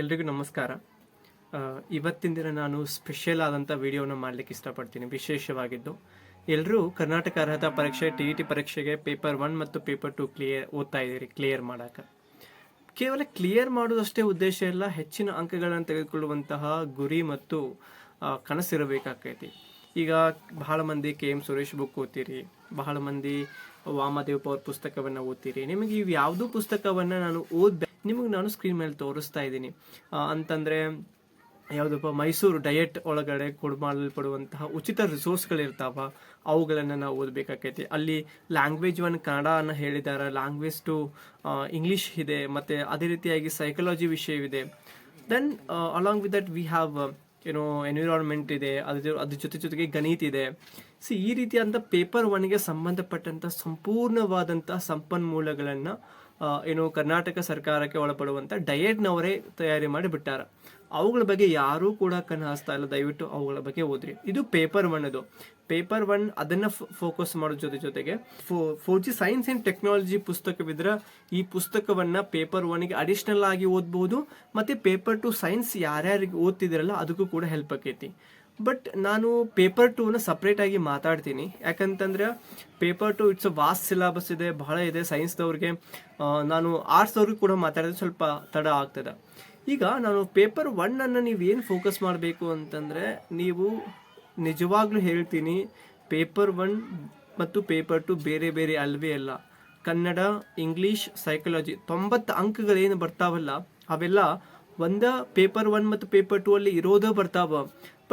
ಎಲ್ರಿಗೂ ನಮಸ್ಕಾರ. ಇವತ್ತಿನ ದಿನ ನಾನು ಸ್ಪೆಷಲ್ ಆದಂಥ ವಿಡಿಯೋನ ಮಾಡಲಿಕ್ಕೆ ಇಷ್ಟಪಡ್ತೀನಿ, ವಿಶೇಷವಾಗಿದ್ದು. ಎಲ್ಲರೂ ಕರ್ನಾಟಕ ಅರ್ಹತಾ ಪರೀಕ್ಷೆ, ಟಿ ಇ ಟಿ ಪರೀಕ್ಷೆಗೆ ಪೇಪರ್ ಒನ್ ಮತ್ತು ಪೇಪರ್ ಟು ಕ್ಲಿಯರ್ ಓದ್ತಾ ಇದ್ದೀರಿ ಕ್ಲಿಯರ್ ಮಾಡೋಕೆ. ಕೇವಲ ಕ್ಲಿಯರ್ ಮಾಡೋದಷ್ಟೇ ಉದ್ದೇಶ ಇಲ್ಲ, ಹೆಚ್ಚಿನ ಅಂಕಗಳನ್ನು ತೆಗೆದುಕೊಳ್ಳುವಂತಹ ಗುರಿ ಮತ್ತು ಕನಸಿರಬೇಕಾಗ್ತೈತಿ. ಈಗ ಬಹಳ ಮಂದಿ ಕೆ ಎಂ ಸುರೇಶ್ ಬುಕ್ ಓದ್ತೀರಿ, ಬಹಳ ಮಂದಿ ವಾಮದೇವ್ ಅವ್ರ ಪುಸ್ತಕವನ್ನು ಓದ್ತೀರಿ. ನಿಮಗೆ ಇವು ಯಾವುದೂ ಪುಸ್ತಕವನ್ನು ನಾನು ಓದ್ಬೇಕು ನಿಮಗೆ ನಾನು ಸ್ಕ್ರೀನ್ ಮೇಲೆ ತೋರಿಸ್ತಾ ಇದ್ದೀನಿ. ಅಂತಂದರೆ ಯಾವುದಪ್ಪ, ಮೈಸೂರು ಡಯಟ್ ಒಳಗಡೆ ಕೊಡ್ ಮಾಡಲ್ಪಡುವಂತಹ ಉಚಿತ ರಿಸೋರ್ಸ್ಗಳಿರ್ತಾವ ಅವುಗಳನ್ನು ನಾವು ಓದಬೇಕಾಕೈತಿ. ಅಲ್ಲಿ ಲ್ಯಾಂಗ್ವೇಜ್ ಒನ್ ಕನ್ನಡ ಅನ್ನ ಹೇಳಿದ್ದಾರೆ ಲ್ಯಾಂಗ್ವೇಜ್ ಟು ಇಂಗ್ಲೀಷ್ ಇದೆ, ಮತ್ತು ಅದೇ ರೀತಿಯಾಗಿ ಸೈಕಾಲಜಿ ವಿಷಯವಿದೆ. Then along with that we have ಏನೋ ಎನ್ವಿರಾನ್ಮೆಂಟ್ ಇದೆ, ಅದ್ರ ಅದ್ರ ಜೊತೆ ಜೊತೆಗೆ ಗಣಿತ ಇದೆ. ಸೊ ಈ ರೀತಿಯಾದಂಥ ಪೇಪರ್ ಒನ್ಗೆ ಸಂಬಂಧಪಟ್ಟಂಥ ಸಂಪೂರ್ಣವಾದಂಥ ಸಂಪನ್ಮೂಲಗಳನ್ನು ಏನು ಕರ್ನಾಟಕ ಸರ್ಕಾರಕ್ಕೆ ಒಳಪಡುವಂಥ ಡಯಟ್ನವರೇ ತಯಾರಿ ಮಾಡಿ ಬಿಟ್ಟಾರ. ಅವುಗಳ ಬಗ್ಗೆ ಯಾರೂ ಕೂಡ ಕಣ್ಣು ಹಾಸ್ತಾ ಇಲ್ಲ. ದಯವಿಟ್ಟು ಅವುಗಳ ಬಗ್ಗೆ ಓದ್ರಿ. ಇದು ಪೇಪರ್ ಒನ್ ಅದು. ಪೇಪರ್ ಒನ್ ಅದನ್ನು ಫೋಕಸ್ ಮಾಡೋ ಜೊತೆ ಜೊತೆಗೆ for G science and technology ಪುಸ್ತಕವಿದ್ರೆ ಈ ಪುಸ್ತಕವನ್ನ ಪೇಪರ್ ಒನ್ಗೆ ಅಡಿಷನಲ್ ಆಗಿ ಓದ್ಬೋದು. ಮತ್ತೆ ಪೇಪರ್ ಟು ಸೈನ್ಸ್ ಯಾರ್ಯಾರಿಗೆ ಓದ್ತಿದಿರಲ್ಲ, ಅದಕ್ಕೂ ಕೂಡ ಹೆಲ್ಪ್ ಆಕೈತಿ. ಬಟ್ ನಾನು ಪೇಪರ್ ಟೂನ ಸಪ್ರೇಟ್ ಆಗಿ ಮಾತಾಡ್ತೀನಿ. ಯಾಕಂತಂದ್ರೆ paper two it's vast syllabus ಇದೆ, ಬಹಳ ಇದೆ. ಸೈನ್ಸ್ದವ್ರಿಗೆ ನಾನು ಆರ್ಟ್ಸ್ದವ್ರಿಗೆ ಕೂಡ ಮಾತಾಡಿದ್ರೆ ಸ್ವಲ್ಪ ತಡ ಆಗ್ತದೆ. ಈಗ ನಾನು ಪೇಪರ್ ಒನ್ನನ್ನು ನೀವು ಏನು ಫೋಕಸ್ ಮಾಡಬೇಕು ಅಂತಂದರೆ, ನೀವು ನಿಜವಾಗ್ಲೂ ಹೇಳ್ತೀನಿ ಪೇಪರ್ ಒನ್ ಮತ್ತು ಪೇಪರ್ ಟು ಬೇರೆ ಬೇರೆ ಅಲ್ವೇ ಅಲ್ಲ. ಕನ್ನಡ ಇಂಗ್ಲೀಷ್ ಸೈಕಾಲಜಿ ತೊಂಬತ್ತು ಅಂಕಗಳೇನು ಬರ್ತಾವಲ್ಲ, ಅವೆಲ್ಲ ಒಂದ ಪೇಪರ್ ಒನ್ ಮತ್ತು ಪೇಪರ್ ಟೂ ಅಲ್ಲಿ ಇರೋದೇ ಬರ್ತಾವ.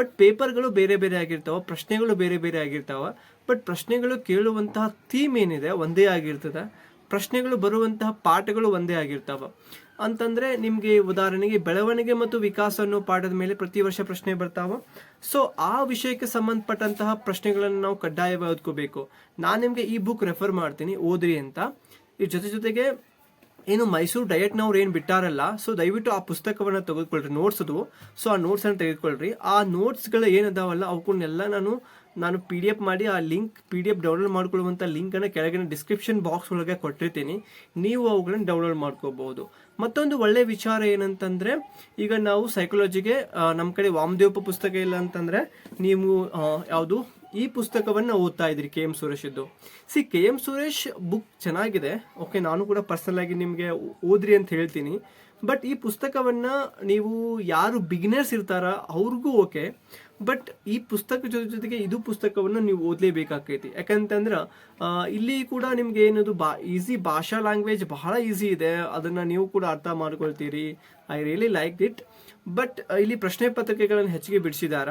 ಬಟ್ ಪೇಪರ್ಗಳು ಬೇರೆ ಬೇರೆ ಆಗಿರ್ತಾವ, ಪ್ರಶ್ನೆಗಳು ಬೇರೆ ಬೇರೆ ಆಗಿರ್ತಾವ, ಬಟ್ ಪ್ರಶ್ನೆಗಳು ಕೇಳುವಂತಹ ಥೀಮ್ ಏನಿದೆ ಒಂದೇ ಆಗಿರ್ತದೆ. ಪ್ರಶ್ನೆಗಳು ಬರುವಂತಹ ಪಾಠಗಳು ಒಂದೇ ಆಗಿರ್ತಾವ. ಅಂತಂದ್ರೆ ನಿಮಗೆ ಉದಾಹರಣೆಗೆ ಬೆಳವಣಿಗೆ ಮತ್ತು ವಿಕಾಸ ಅನ್ನೋ ಪಾಠದ ಮೇಲೆ ಪ್ರತಿ ವರ್ಷ ಪ್ರಶ್ನೆ ಬರ್ತಾವ. ಸೊ ಆ ವಿಷಯಕ್ಕೆ ಸಂಬಂಧಪಟ್ಟಂತಹ ಪ್ರಶ್ನೆಗಳನ್ನು ನಾವು ಕಡ್ಡಾಯವಾಗಿ ಓದ್ಕೋಬೇಕು. ನಾನು ನಿಮಗೆ ಈ ಬುಕ್ ರೆಫರ್ ಮಾಡ್ತೀನಿ, ಓದ್ರಿ ಅಂತ. ಇದ್ರ ಜೊತೆ ಜೊತೆಗೆ ಏನು ಮೈಸೂರು ಡಯಟ್ನವ್ರು ಏನು ಬಿಟ್ಟಾರಲ್ಲ ಸೊ ದಯವಿಟ್ಟು ಆ ಪುಸ್ತಕವನ್ನು ತೆಗೆದುಕೊಳ್ರಿ ನೋಟ್ಸ್ ಅದು ಸೊ ಆ ನೋಟ್ಸನ್ನು ತೆಗೆದುಕೊಳ್ರಿ. ಆ ನೋಟ್ಸ್ಗಳು ಏನದಾವಲ್ಲ ಅವಕ್ಕನ್ನೆಲ್ಲ ನಾನು ನಾನು ಪಿ ಡಿ ಎಫ್ ಮಾಡಿ ಆ link P D F download ಮಾಡ್ಕೊಳ್ಳುವಂಥ ಲಿಂಕನ್ನು ಕೆಳಗಿನ ಡಿಸ್ಕ್ರಿಪ್ಷನ್ ಬಾಕ್ಸ್ ಒಳಗೆ ಕೊಟ್ಟಿರ್ತೀನಿ. ನೀವು ಅವುಗಳನ್ನ ಡೌನ್ಲೋಡ್ ಮಾಡ್ಕೋಬಹುದು ಮತ್ತೊಂದು ಒಳ್ಳೆ ವಿಚಾರ ಏನಂತಂದ್ರೆ, ಈಗ ನಾವು ಸೈಕಾಲಜಿಗೆ ನಮ್ಮ ಕಡೆ ವಾಮದೇವಪ್ಪ ಪುಸ್ತಕ ಇಲ್ಲ ಅಂತಂದ್ರೆ, ನೀವು ಯಾವುದು? ಈ ಪುಸ್ತಕವನ್ನು ಓದ್ತಾ ಇದ್ರಿ ಕೆ ಎಂ ಸುರೇಶದ್ದು C, K M Suresh book ಚೆನ್ನಾಗಿದೆ. ಓಕೆ ನಾನು ಕೂಡ ಪರ್ಸನಲ್ ಆಗಿ ನಿಮಗೆ ಓದ್ರಿ ಅಂತ ಹೇಳ್ತೀನಿ. ಬಟ್ ಈ ಪುಸ್ತಕವನ್ನು ನೀವು ಯಾರು ಬಿಗಿನರ್ಸ್ ಇರ್ತಾರ, ಅವ್ರಿಗೂ ಓಕೆ ಬಟ್ ಈ ಪುಸ್ತಕ ಜೊತೆ ಜೊತೆಗೆ ಇದು ಪುಸ್ತಕವನ್ನು ನೀವು ಓದಲೇಬೇಕಾಗ್ತೈತಿ. ಯಾಕಂತಂದ್ರೆ ಇಲ್ಲಿ ಕೂಡ ನಿಮ್ಗೆ ಏನದು ಬಾ ಈಸಿ ಭಾಷಾ ಲ್ಯಾಂಗ್ವೇಜ್ ಬಹಳ ಈಸಿ ಇದೆ. ಅದನ್ನ ನೀವು ಕೂಡ ಅರ್ಥ ಮಾಡ್ಕೊಳ್ತೀರಿ. I really like it but ಇಲ್ಲಿ ಪ್ರಶ್ನೆ ಪತ್ರಿಕೆಗಳನ್ನು ಹೆಚ್ಚಿಗೆ ಬಿಡಿಸಿದಾರ?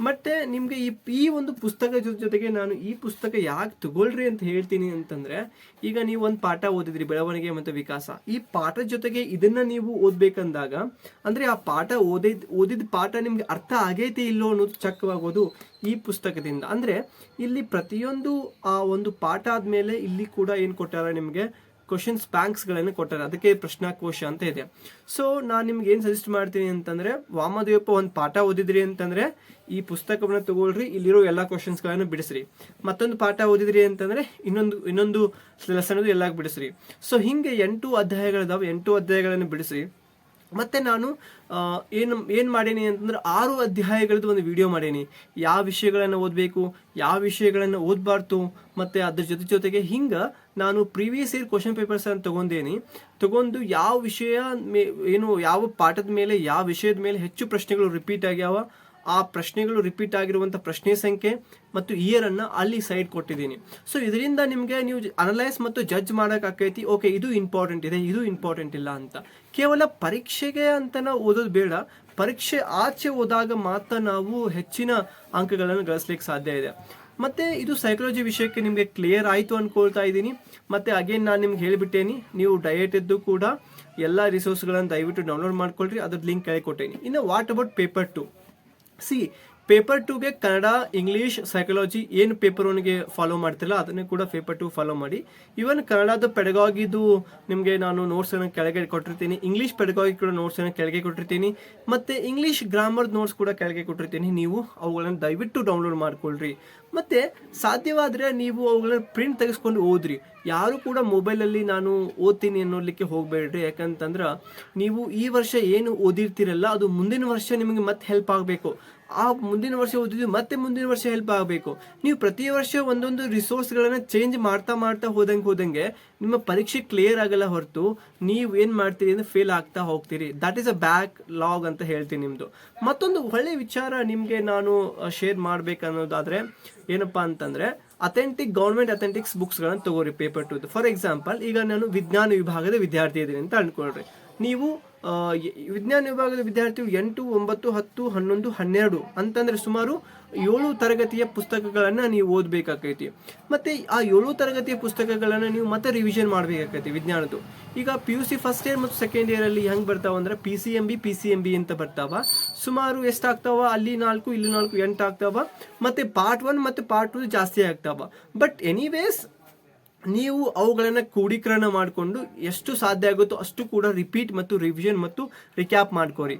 ಮತ್ತೆ ನಿಮಗೆ ಈ ಈ ಒಂದು ಪುಸ್ತಕ ಜೊತೆಗೆ ನಾನು ಈ ಪುಸ್ತಕ ಯಾಕೆ ತಗೊಳ್ರಿ ಅಂತ ಹೇಳ್ತೀನಿ ಅಂತಂದ್ರೆ, ಈಗ ನೀವು ಒಂದು ಪಾಠ ಓದಿದ್ರಿ, ಬೆಳವಣಿಗೆ ಮತ್ತು ವಿಕಾಸ. ಈ ಪಾಠದ ಜೊತೆಗೆ ಇದನ್ನ ನೀವು ಓದ್ಬೇಕಂದಾಗ, ಅಂದ್ರೆ ಆ ಪಾಠ ಓದಿದ ಓದಿದ ಪಾಠ ನಿಮ್ಗೆ ಅರ್ಥ ಆಗೈತೆ ಇಲ್ಲೋ ಅನ್ನೋದು ಚಕ್ಕವಾಗೋದು ಈ ಪುಸ್ತಕದಿಂದ. ಅಂದ್ರೆ, ಇಲ್ಲಿ ಪ್ರತಿಯೊಂದು, ಆ ಒಂದು ಪಾಠ ಆದ್ಮೇಲೆ ಇಲ್ಲಿ ಕೂಡ ಏನ್ ಕೊಟ್ಟಾರ ನಿಮ್ಗೆ? ಕ್ವಶನ್ಸ್ ಬ್ಯಾಂಕ್ಸ್ಗಳನ್ನು ಕೊಟ್ಟಾರೆ. ಅದಕ್ಕೆ ಪ್ರಶ್ನಾಕೋಶ ಅಂತ ಇದೆ. ಸೊ ನಾನು ನಿಮ್ಗೆ ಏನು ಸಜೆಸ್ಟ್ ಮಾಡ್ತೀನಿ ಅಂತಂದ್ರೆ, ವಾಮದೇವಪ್ಪ ಒಂದು ಪಾಠ ಓದಿದ್ರಿ ಅಂತಂದ್ರೆ, ಈ ಪುಸ್ತಕವನ್ನು ತಗೊಳ್ರಿ, ಇಲ್ಲಿರೋ ಎಲ್ಲ ಕ್ವಶನ್ಸ್ಗಳನ್ನು ಬಿಡಿಸ್ರಿ. ಮತ್ತೊಂದು ಪಾಠ ಓದಿದ್ರಿ ಅಂತಂದ್ರೆ, ಇನ್ನೊಂದು ಇನ್ನೊಂದು ಲೆಸನ್ ಎಲ್ಲ ಬಿಡಿಸ್ರಿ. ಸೊ ಹಿಂಗೆ ಎಂಟು ಅಧ್ಯಾಯಗಳಿದಾವೆ. ಎಂಟು ಅಧ್ಯಾಯಗಳನ್ನು ಬಿಡಿಸ್ರಿ. ಮತ್ತೆ ನಾನು ಏನು ಏನು ಮಾಡೀನಿ ಅಂತಂದ್ರೆ, ಆರು ಅಧ್ಯಾಯಗಳದ್ದು ಒಂದು ವಿಡಿಯೋ ಮಾಡೀನಿ. ಯಾವ ವಿಷಯಗಳನ್ನು ಓದಬೇಕು, ಯಾವ ವಿಷಯಗಳನ್ನು ಓದಬಾರ್ದು, ಮತ್ತೆ ಅದ್ರ ಜೊತೆ ಜೊತೆಗೆ ಹಿಂಗ ನಾನು ಪ್ರೀವಿಯಸ್ ಇಯರ್ ಕ್ವಶನ್ ಪೇಪರ್ಸ್ ಅನ್ನು ತಗೊಂಡೇನಿ. ತಗೊಂಡು ಯಾವ ವಿಷಯ ಏನು, ಯಾವ ಪಾಠದ ಮೇಲೆ, ಯಾವ ವಿಷಯದ ಮೇಲೆ ಹೆಚ್ಚು ಪ್ರಶ್ನೆಗಳು ರಿಪೀಟ್ ಆಗ್ಯಾವ, ಆ ಪ್ರಶ್ನೆಗಳು ರಿಪೀಟ್ ಆಗಿರುವಂಥ ಪ್ರಶ್ನೆ ಸಂಖ್ಯೆ ಮತ್ತು ಇಯರ್ ಅನ್ನ ಅಲ್ಲಿ ಸೈಡ್ ಕೊಟ್ಟಿದ್ದೀನಿ. ಸೊ ಇದರಿಂದ ನಿಮಗೆ ನೀವು ಅನಲೈಸ್ ಮತ್ತು ಜಡ್ಜ್ ಮಾಡೋಕ್ಕಾಕೈತಿ ಓಕೆ ಇದು ಇಂಪಾರ್ಟೆಂಟ್ ಇದೆ, ಇದು ಇಂಪಾರ್ಟೆಂಟ್ ಇಲ್ಲ ಅಂತ. ಕೇವಲ ಪರೀಕ್ಷೆಗೆ ಅಂತ ನಾವು ಓದೋದು ಬೇಡ, ಪರೀಕ್ಷೆ ಆಚೆ ಹೋದಾಗ ಮಾತ್ರ ನಾವು ಹೆಚ್ಚಿನ ಅಂಕಗಳನ್ನು ಗಳಿಸ್ಲಿಕ್ಕೆ ಸಾಧ್ಯ ಇದೆ. ಮತ್ತೆ ಇದು ಸೈಕಾಲಜಿ ವಿಷಯಕ್ಕೆ ನಿಮಗೆ ಕ್ಲಿಯರ್ ಆಯಿತು ಅಂದ್ಕೊಳ್ತಾ ಇದ್ದೀನಿ. ಮತ್ತೆ ಅಗೇನ್ ನಾನು ನಿಮ್ಗೆ ಹೇಳಿಬಿಟ್ಟೇನಿ, ನೀವು ಡಯೆಟ್ ಇದ್ದು ಕೂಡ ಎಲ್ಲ ರಿಸೋರ್ಸ್ಗಳನ್ನು ದಯವಿಟ್ಟು ಡೌನ್ಲೋಡ್ ಮಾಡ್ಕೊಳ್ರಿ. ಅದ್ರ ಲಿಂಕ್ ಕೇಳಿಕೊಟ್ಟೇನಿ ಕೊಟ್ಟೇನಿ. ಇನ್ನು what about paper two see paper ಟೂಗೆ ಕನ್ನಡ, ಇಂಗ್ಲೀಷ್ ಸೈಕಾಲಜಿ ಏನು ಪೇಪರ್ ಒನ್ಗೆ ಫಾಲೋ ಮಾಡ್ತಿಲ್ಲ, ಅದನ್ನೇ ಕೂಡ ಪೇಪರ್ ಟು ಫಾಲೋ ಮಾಡಿ. ಇವನ್ ಕನ್ನಡದ ಪೆಡಗಾಗಿದ್ದು ನಿಮಗೆ ನಾನು ನೋಟ್ಸ್ ಅನ್ನು ಕೆಳಗೆ ಕೊಟ್ಟಿರ್ತೀನಿ, ಇಂಗ್ಲೀಷ್ ಪೆಡಗಾಗಿ ಕೂಡ ನೋಟ್ಸ್ ಅನ್ನು ಕೆಳಗೆ ಕೊಟ್ಟಿರ್ತೀನಿ, ಮತ್ತೆ ಇಂಗ್ಲೀಷ್ ಗ್ರಾಮರ್ ನೋಟ್ಸ್ ಕೂಡ ಕೆಳಗೆ ಕೊಟ್ಟಿರ್ತೀನಿ. ನೀವು ಅವುಗಳನ್ನು ದಯವಿಟ್ಟು ಡೌನ್ಲೋಡ್ ಮಾಡ್ಕೊಳ್ರಿ. ಮತ್ತೆ ಸಾಧ್ಯವಾದ್ರೆ ನೀವು ಅವುಗಳನ್ನ ಪ್ರಿಂಟ್ ತೆಗೆಸ್ಕೊಂಡು ಓದ್ರಿ. ಯಾರು ಕೂಡ ಮೊಬೈಲಲ್ಲಿ ನಾನು ಓದ್ತೀನಿ ಅನ್ನೋದಕ್ಕೆ ಹೋಗಬೇಡ್ರಿ. ಯಾಕಂತಂದ್ರೆ ನೀವು ಈ ವರ್ಷ ಏನು ಓದಿರ್ತೀರಲ್ಲ, ಅದು ಮುಂದಿನ ವರ್ಷ ನಿಮಗೆ ಮತ್ತೆ ಹೆಲ್ಪ್ ಆಗಬೇಕು. ಆ ಮುಂದಿನ ವರ್ಷ ಓದಿದ್ದು ಮತ್ತೆ ಮುಂದಿನ ವರ್ಷ ಹೆಲ್ಪ್ ಆಗಬೇಕು. ನೀವು ಪ್ರತಿ ವರ್ಷ ಒಂದೊಂದು ರಿಸೋರ್ಸ್ಗಳನ್ನು ಚೇಂಜ್ ಮಾಡ್ತಾ ಮಾಡ್ತಾ ಹೋದಂಗೆ ಹೋದಂಗೆ ನಿಮ್ಮ ಪರೀಕ್ಷೆ ಕ್ಲಿಯರ್ ಆಗಲ್ಲ ಹೊರತು ನೀವು ಏನು ಮಾಡ್ತೀರಿ ಅಂದ್ರೆ ಫೇಲ್ ಆಗ್ತಾ ಹೋಗ್ತೀರಿ. That is a backlog ಅಂತ ಹೇಳ್ತೀನಿ ನಿಮ್ಮದು ಮತ್ತೊಂದು ಒಳ್ಳೆ ವಿಚಾರ ನಿಮಗೆ ನಾನು ಶೇರ್ ಮಾಡ್ಬೇಕನ್ನೋದಾದ್ರೆ ಏನಪ್ಪಾ ಅಂತಂದ್ರೆ ಅಥೆಂಟಿಕ್ ಗೌರ್ಮೆಂಟ್ ಅಥೆಂಟಿಕ್ಸ್ ಬುಕ್ಸ್ಗಳನ್ನು ತಗೋರಿ ಪೇಪರ್ ಟು ಫಾರ್ ಎಕ್ಸಾಂಪಲ್ ಈಗ ನಾನು ವಿಜ್ಞಾನ ವಿಭಾಗದ ವಿದ್ಯಾರ್ಥಿ ಇದ್ದೀನಿ ಅಂತ ಅಂದ್ಕೊಳ್ರಿ ನೀವು ವಿಜ್ಞಾನ ವಿಭಾಗದ ವಿದ್ಯಾರ್ಥಿಗಳು ಎಂಟು, ಒಂಬತ್ತು, ಹತ್ತು, ಹನ್ನೊಂದು, ಹನ್ನೆರಡು ಅಂತಂದ್ರೆ ಸುಮಾರು ಏಳು ತರಗತಿಯ ಪುಸ್ತಕಗಳನ್ನು ನೀವು ಓದಬೇಕಾಕೈತಿ. ಮತ್ತೆ ಆ ಏಳು ತರಗತಿಯ ಪುಸ್ತಕಗಳನ್ನು ನೀವು ಮತ್ತೆ ರಿವಿಷನ್ ಮಾಡ್ಬೇಕಾಗೈತಿ ವಿಜ್ಞಾನದ್ದು. ಈಗ P U C first year ಮತ್ತು ಸೆಕೆಂಡ್ ಇಯರ್ ಅಲ್ಲಿ ಹೆಂಗ್ ಬರ್ತಾವ ಅಂದ್ರೆ P C M B P C M B ಅಂತ ಬರ್ತಾವ. ಸುಮಾರು ಎಷ್ಟಾಗ್ತಾವ? ಅಲ್ಲಿ ನಾಲ್ಕು, ಇಲ್ಲಿ ನಾಲ್ಕು, ಎಂಟು ಆಗ್ತಾವ. ಮತ್ತೆ ಪಾರ್ಟ್ ಒನ್ ಮತ್ತೆ ಪಾರ್ಟ್ ಟು ಜಾಸ್ತಿ ಆಗ್ತಾವ. ಬಟ್ ಎನಿವೇಸ್ ನೀವು ಅವುಗಳನ್ನು ಕ್ರೋಢೀಕರಣ ಮಾಡಿಕೊಂಡು ಎಷ್ಟು ಸಾಧ್ಯ ಆಗುತ್ತೋ ಅಷ್ಟು ಕೂಡ ರಿಪೀಟ್ ಮತ್ತು ರಿವಿಷನ್ ಮತ್ತು ರಿಕ್ಯಾಪ್ ಮಾಡ್ಕೋರಿ.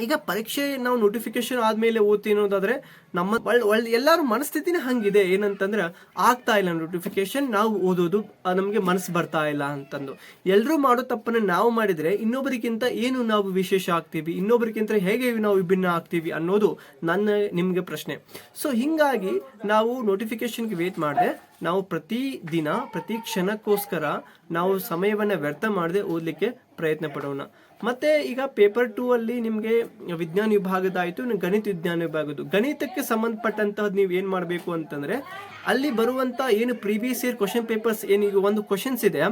ಈಗ ಪರೀಕ್ಷೆ ನಾವು ನೋಟಿಫಿಕೇಶನ್ ಆದಮೇಲೆ ಓದ್ತೀವಿ ಅನ್ನೋದಾದ್ರೆ ನಮ್ಮ ಒಳ್ಳೆ ಒಳ್ಳೆ ಎಲ್ಲರೂ ಮನಸ್ಥಿತಿನೇ ಹಂಗಿದೆ. ಏನಂತಂದ್ರೆ ಆಗ್ತಾ ಇಲ್ಲ ನೋಟಿಫಿಕೇಶನ್ ನಾವು ಓದೋದು ನಮಗೆ ಮನಸ್ಸು ಬರ್ತಾ ಇಲ್ಲ ಅಂತಂದು. ಎಲ್ಲರೂ ಮಾಡೋ ತಪ್ಪನ್ನ ನಾವು ಮಾಡಿದ್ರೆ ಇನ್ನೊಬ್ಬರಿಗಿಂತ ಏನು ನಾವು ವಿಶೇಷ ಆಗ್ತೀವಿ? ಇನ್ನೊಬ್ಬರಿಗಿಂತ ಹೇಗೆ ನಾವು ವಿಭಿನ್ನ ಆಗ್ತೀವಿ ಅನ್ನೋದು ನನ್ನ, ನಿಮಗೆ ಪ್ರಶ್ನೆ. ಸೊ ಹಿಂಗಾಗಿ ನಾವು ನೋಟಿಫಿಕೇಶನ್ಗೆ ವೇಟ್ ಮಾಡಿದೆ. ನಾವು ಪ್ರತಿ ದಿನ, ಪ್ರತಿ ಕ್ಷಣಕ್ಕೋಸ್ಕರ ನಾವು ಸಮಯವನ್ನು ವ್ಯರ್ಥ ಮಾಡದೆ ಓದಲಿಕ್ಕೆ ಪ್ರಯತ್ನ ಪಡೋಣ. ಮತ್ತೆ ಈಗ ಪೇಪರ್ ಟೂ ಅಲ್ಲಿ ನಿಮಗೆ ವಿಜ್ಞಾನ ವಿಭಾಗದಾಯಿತು ಗಣಿತ ವಿಜ್ಞಾನ ವಿಭಾಗದ್ದು. ಗಣಿತಕ್ಕೆ ಸಂಬಂಧಪಟ್ಟಂತಹದ್ದು ನೀವು ಏನು ಮಾಡಬೇಕು ಅಂತಂದ್ರೆ ಅಲ್ಲಿ ಬರುವಂತ ಏನು ಪ್ರೀವಿಯಸ್ ಇಯರ್ ಕ್ವಶನ್ ಪೇಪರ್ಸ್ ಏನೀಗ ಒಂದು ಕ್ವಶನ್ಸ್ ಇದೆ.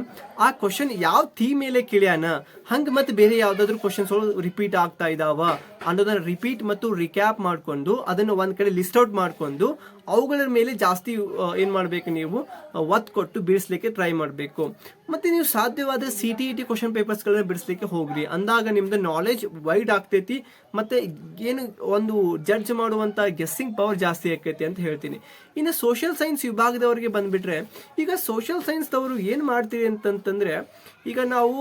ಆ ಕ್ವಶನ್ ಯಾವ ಥೀಮ್ ಮೇಲೆ ಕೇಳ್ಯಾನ? ಹಂಗೆ ಮತ್ತೆ ಬೇರೆ ಯಾವ್ದಾದ್ರು ಕ್ವಶನ್ಸ್ ರಿಪೀಟ್ ಆಗ್ತಾ ಇದಾವ? ಅನ್ನೋದನ್ನ ರಿಪೀಟ್ ಮತ್ತು ರಿಕ್ಯಾಪ್ ಮಾಡ್ಕೊಂಡು ಅದನ್ನು ಒಂದು ಕಡೆ ಲಿಸ್ಟ್ ಔಟ್ ಮಾಡ್ಕೊಂಡು ಅವುಗಳ ಮೇಲೆ ಜಾಸ್ತಿ ಏನು ಮಾಡಬೇಕು ನೀವು? ಒತ್ತು ಕೊಟ್ಟು ಬಿಡಿಸ್ಲಿಕ್ಕೆ ಟ್ರೈ ಮಾಡಬೇಕು. ಮತ್ತೆ ನೀವು ಸಾಧ್ಯವಾದ C T E T question ಪೇಪರ್ಸ್ಗಳನ್ನ ಬಿಡಿಸ್ಲಿಕ್ಕೆ ಹೋಗ್ರಿ. ಅಂದಾಗ ನಿಮ್ದು ನಾಲೆಜ್ ವೈಡ್ ಆಗ್ತೈತಿ ಮತ್ತೆ ಏನು ಒಂದು ಜಡ್ಜ್ ಮಾಡುವಂತ ಗೆಸ್ಸಿಂಗ್ ಪವರ್ ಜಾಸ್ತಿ ಆಕೈತಿ ಅಂತ ಹೇಳ್ತೀನಿ. ಇನ್ನು ಸೋಷಿಯಲ್ ಸೈನ್ಸ್ ವಿಭಾಗದವರಿಗೆ ಬಂದ್ಬಿಟ್ರೆ, ಈಗ ಸೋಷಿಯಲ್ ಸೈನ್ಸ್ದವರು ಏನು ಮಾಡ್ತೀರಿ ಅಂತಂತಂದರೆ, ಈಗ ನಾವು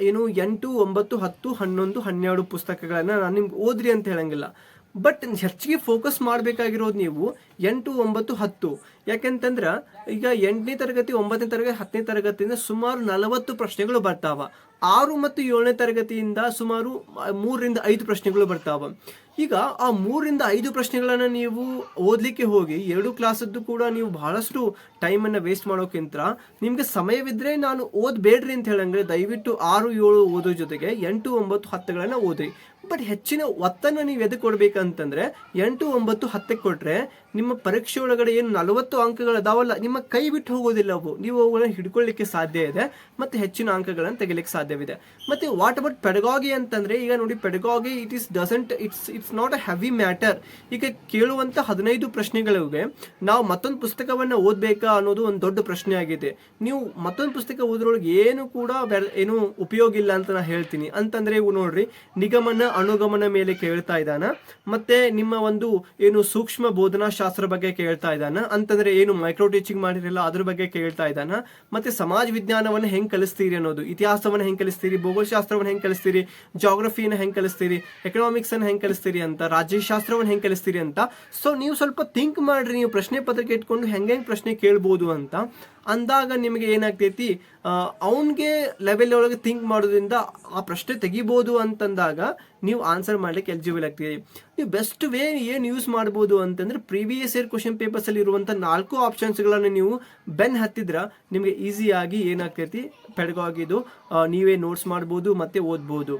ಏನು ಎಂಟು, ಒಂಬತ್ತು, ಹತ್ತು, ಹನ್ನೊಂದು, ಹನ್ನೆರಡು ಪುಸ್ತಕಗಳನ್ನು ನಾನು ನಿಮ್ಗೆ ಓದ್ರಿ ಅಂತ ಹೇಳಂಗಿಲ್ಲ. ಬಟ್ ಹೆಚ್ಚಿಗೆ ಫೋಕಸ್ ಮಾಡಬೇಕಾಗಿರೋದು ನೀವು ಎಂಟು, ಒಂಬತ್ತು, ಹತ್ತು. ಯಾಕೆಂತಂದ್ರೆ, ಈಗ ಎಂಟನೇ ತರಗತಿ, ಒಂಬತ್ತನೇ ತರಗತಿ, ಹತ್ತನೇ ತರಗತಿಯಿಂದ ಸುಮಾರು ನಲವತ್ತು ಪ್ರಶ್ನೆಗಳು ಬರ್ತಾವ. ಆರು ಮತ್ತು ಏಳನೇ ತರಗತಿಯಿಂದ ಸುಮಾರು ಮೂರರಿಂದ ಐದು ಪ್ರಶ್ನೆಗಳು ಬರ್ತಾವ. ಈಗ ಆ ಮೂರಿಂದ ಐದು ಪ್ರಶ್ನೆಗಳನ್ನು ನೀವು ಓದಲಿಕ್ಕೆ ಹೋಗಿ ಎರಡು ಕ್ಲಾಸದ್ದು ಕೂಡ ನೀವು ಬಹಳಷ್ಟು ಟೈಮನ್ನು ವೇಸ್ಟ್ ಮಾಡೋಕ್ಕಿಂತ ನಿಮಗೆ ಸಮಯವಿದ್ರೆ ನಾನು ಓದ್ಬೇಡ್ರಿ ಅಂತ ಹೇಳಂಗೆ ದಯವಿಟ್ಟು ಆರು ಏಳು ಓದೋ ಜೊತೆಗೆ ಎಂಟು ಒಂಬತ್ತು ಹತ್ತುಗಳನ್ನು ಓದ್ರಿ. ಬಟ್ ಹೆಚ್ಚಿನ ಒತ್ತನ್ನು ನೀವು ಎದಕ್ಕೆ ಕೊಡ್ಬೇಕಂತಂದ್ರೆ ಎಂಟು ಒಂಬತ್ತು ಹತ್ತಕ್ಕೆ ಕೊಟ್ರೆ ನಿಮ್ಮ ಪರೀಕ್ಷೆ ಒಳಗಡೆ ಏನು ನಲವತ್ತು ಅಂಕಗಳು ಅದಾವಲ್ಲ, ನಿಮ್ಮ ಕೈ ಬಿಟ್ಟು ಹೋಗೋದಿಲ್ಲ ಅವು. ನೀವು ಅವುಗಳನ್ನ ಹಿಡ್ಕೊಳ್ಳಿಕ್ಕೆ ಸಾಧ್ಯ ಇದೆ. ಮತ್ತೆ ಹೆಚ್ಚಿನ ಅಂಕಗಳನ್ನು ತೆಗಿಲಿಕ್ಕೆ ಸಾಧ್ಯವಿದೆ. ಮತ್ತೆ ವಾಟ್ ಅಬೌಟ್ ಪೆಡಗಾಗಿ ಅಂತಂದ್ರೆ, ಈಗ ನೋಡಿ pedagogy it is doesn't it's it's not a heavy matter ಈಗ ಕೇಳುವಂತ ಹದಿನೈದು ಪ್ರಶ್ನೆಗಳಿಗೆ ನಾವು ಮತ್ತೊಂದು ಪುಸ್ತಕವನ್ನ ಓದ್ಬೇಕಾ ಅನ್ನೋದು ಒಂದು ದೊಡ್ಡ ಪ್ರಶ್ನೆ ಆಗಿದೆ. ನೀವು ಮತ್ತೊಂದು ಪುಸ್ತಕ ಓದ್ರೊಳಗೆ ಏನು ಕೂಡ ಏನು ಉಪಯೋಗ ಇಲ್ಲ ಅಂತ ನಾ ಹೇಳ್ತೀನಿ. ಅಂತಂದ್ರೆ ಇವು ನೋಡ್ರಿ, ನಿಗಮನ ಅನುಗಮನ ಮೇಲೆ ಕೇಳ್ತಾ ಇದ್ದಾನ. ಮತ್ತೆ ನಿಮ್ಮ ಒಂದು ಏನು ಸೂಕ್ಷ್ಮ ಬೋಧನಾ ಶಾಸ್ತ್ರ ಬಗ್ಗೆ ಕೇಳ್ತಾ ಇದ್ದಾನ. ಅಂತಂದ್ರೆ ಏನು ಮೈಕ್ರೋ ಟೀಚಿಂಗ್ ಮಾಡಿರಲ್ಲ ಅದ್ರ ಬಗ್ಗೆ ಕೇಳ್ತಾ ಇದ್ದಾನ. ಮತ್ತೆ ಸಮಾಜ ವಿಜ್ಞಾನವನ್ನು ಹೆಂಗ್ ಕಲಿಸ್ತೀರಿ ಅನ್ನೋದು, ಇತಿಹಾಸವನ್ನು ಹೆಂಗ್ ಕಲಿಸ್ತೀರಿ, ಭೂಗೋಳಶಾಸ್ತ್ರವನ್ನು ಹೆಂಗ್ ಕಲಿಸ್ತೀರಿ ಜಾಗ್ರಫಿಯನ್ನು ಹೆಂಗ್ ಕಲಿಸ್ತೀರಿ ಎಕನಾಮಿಕ್ಸ್ ಅನ್ನು ಹೆಂಗ್ ಕಲಿಸ್ತೀರಿ ಅಂತ, ರಾಜ್ಯಶಾಸ್ತ್ರವನ್ನು ಹೆಂಗ್ ಕಲಿಸ್ತೀರಿ ಅಂತ. ಸೊ ನೀವು ಸ್ವಲ್ಪ ಥಿಂಕ್ ಮಾಡ್ರಿ, ನೀವು ಪ್ರಶ್ನೆ ಪತ್ರಿಕೆ ಇಟ್ಕೊಂಡು ಹೆಂಗೆ ಪ್ರಶ್ನೆ ಕೇಳ್ಬೋದು ಅಂತ. ಅಂದಾಗ ನಿಮಗೆ ಏನಾಗ್ತೈತಿ ಅವನಿಗೆ ಲೆವೆಲ್ ಒಳಗೆ ಥಿಂಕ್ ಮಾಡೋದ್ರಿಂದ ಆ ಪ್ರಶ್ನೆ ತೆಗಿಬೋದು ಅಂತಂದಾಗ ನೀವು ಆನ್ಸರ್ ಮಾಡ್ಲಿಕ್ಕೆ ಎಲಿಜಿಬಲ್ ಆಗ್ತೀರಿ. ನೀವು ಬೆಸ್ಟ್ ವೇ ಏನು ಯೂಸ್ ಮಾಡ್ಬೋದು ಅಂತಂದ್ರೆ ಪ್ರೀವಿಯಸ್ ಇಯರ್ ಕ್ವಶನ್ ಪೇಪರ್ಸ್ ಅಲ್ಲಿ ಇರುವಂತ ನಾಲ್ಕು ಆಪ್ಷನ್ಸ್ಗಳನ್ನು ನೀವು ಬೆನ್ ಹತ್ತಿದ್ರ ನಿಮಗೆ ಈಸಿಯಾಗಿ ಏನಾಗ್ತೈತಿ? ಪೆಡಗಾಗಿದ್ದು ನೀವೇ ನೋಟ್ಸ್ ಮಾಡ್ಬೋದು, ಮತ್ತೆ ಓದ್ಬೋದು.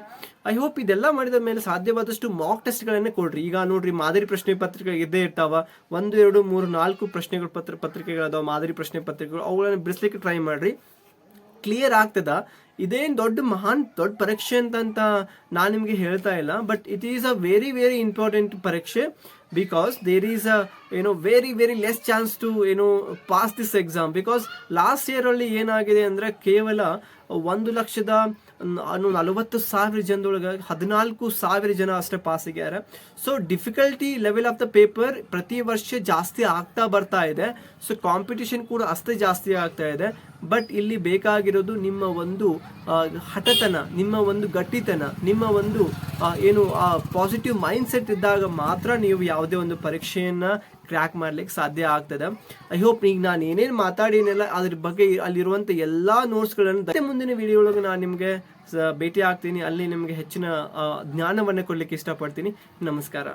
ಐ ಹೋಪ್ ಇದೆಲ್ಲ ಮಾಡಿದ ಮೇಲೆ ಸಾಧ್ಯವಾದಷ್ಟು ಮಾಕ್ ಟೆಸ್ಟ್ಗಳನ್ನೇ ಕೊಡ್ರಿ. ಈಗ ನೋಡ್ರಿ, ಮಾದರಿ ಪ್ರಶ್ನೆ ಪತ್ರಿಕೆ ಇದ್ದೇ ಇರ್ತಾವ. ಒಂದು, ಎರಡು, ಮೂರು, ನಾಲ್ಕು ಪ್ರಶ್ನೆಗಳು ಪತ್ರ, ಪತ್ರಿಕೆಗಳದಾವ, ಮಾದರಿ ಪ್ರಶ್ನೆ ಪತ್ರಿಕೆಗಳು. ಅವುಗಳನ್ನು ಬಿಡಿಸ್ಲಿಕ್ಕೆ ಟ್ರೈ ಮಾಡ್ರಿ. ಕ್ಲಿಯರ್ ಆಗ್ತದ. ಇದೇನು ದೊಡ್ಡ ಮಹಾನ್ ದೊಡ್ಡ ಪರೀಕ್ಷೆ ಅಂತ ನಾನು ನಿಮಗೆ ಹೇಳ್ತಾ ಇಲ್ಲ but it is a very very important ಪರೀಕ್ಷೆ ಬಿಕಾಸ್ ದೇರ್ ಈಸ್ ಅ ಏನೋ very very less chance to ಏನೋ pass this exam because last ಇಯರಲ್ಲಿ ಏನಾಗಿದೆ ಅಂದರೆ ಕೇವಲ ಒಂದು ಲಕ್ಷದ ನಲವತ್ತು ಸಾವಿರ ಜನದೊಳಗೆ ಹದಿನಾಲ್ಕು ಸಾವಿರ ಜನ ಅಷ್ಟೇ ಪಾಸ್ ಆಗ್ಯಾರ. So difficulty level of the paper ಪ್ರತಿ ವರ್ಷ ಜಾಸ್ತಿ ಆಗ್ತಾ ಬರ್ತಾ ಇದೆ. ಸೊ ಕಾಂಪಿಟಿಷನ್ ಕೂಡ ಅಷ್ಟೇ ಜಾಸ್ತಿ ಆಗ್ತಾ ಇದೆ. ಬಟ್ ಇಲ್ಲಿ ಬೇಕಾಗಿರೋದು ನಿಮ್ಮ ಒಂದು ಹಠತನ, ನಿಮ್ಮ ಒಂದು ಗಟ್ಟಿತನ, ನಿಮ್ಮ ಒಂದು ಏನು, ಆ ಪಾಸಿಟಿವ್ ಮೈಂಡ್ ಸೆಟ್ ಇದ್ದಾಗ ಮಾತ್ರ ನೀವು ಯಾವುದೇ ಒಂದು ಪರೀಕ್ಷೆಯನ್ನ ಕ್ರ್ಯಾಕ್ ಮಾಡ್ಲಿಕ್ಕೆ ಸಾಧ್ಯ ಆಗ್ತದೆ. ಐ ಹೋಪ್ ಈಗ ನಾನು ಏನೇನು ಮಾತಾಡಿನಲ್ಲ ಅದ್ರ ಬಗ್ಗೆ ಅಲ್ಲಿರುವಂಥ ಎಲ್ಲ ನೋಟ್ಸ್ಗಳನ್ನು ಮುಂದಿನ ವಿಡಿಯೋ ಒಳಗೆ ನಾನು ನಿಮಗೆ ಭೇಟಿ ಆಗ್ತೀನಿ. ಅಲ್ಲಿ ನಿಮಗೆ ಹೆಚ್ಚಿನ ಜ್ಞಾನವನ್ನು ಕೊಡ್ಲಿಕ್ಕೆ ಇಷ್ಟಪಡ್ತೀನಿ. ನಮಸ್ಕಾರ.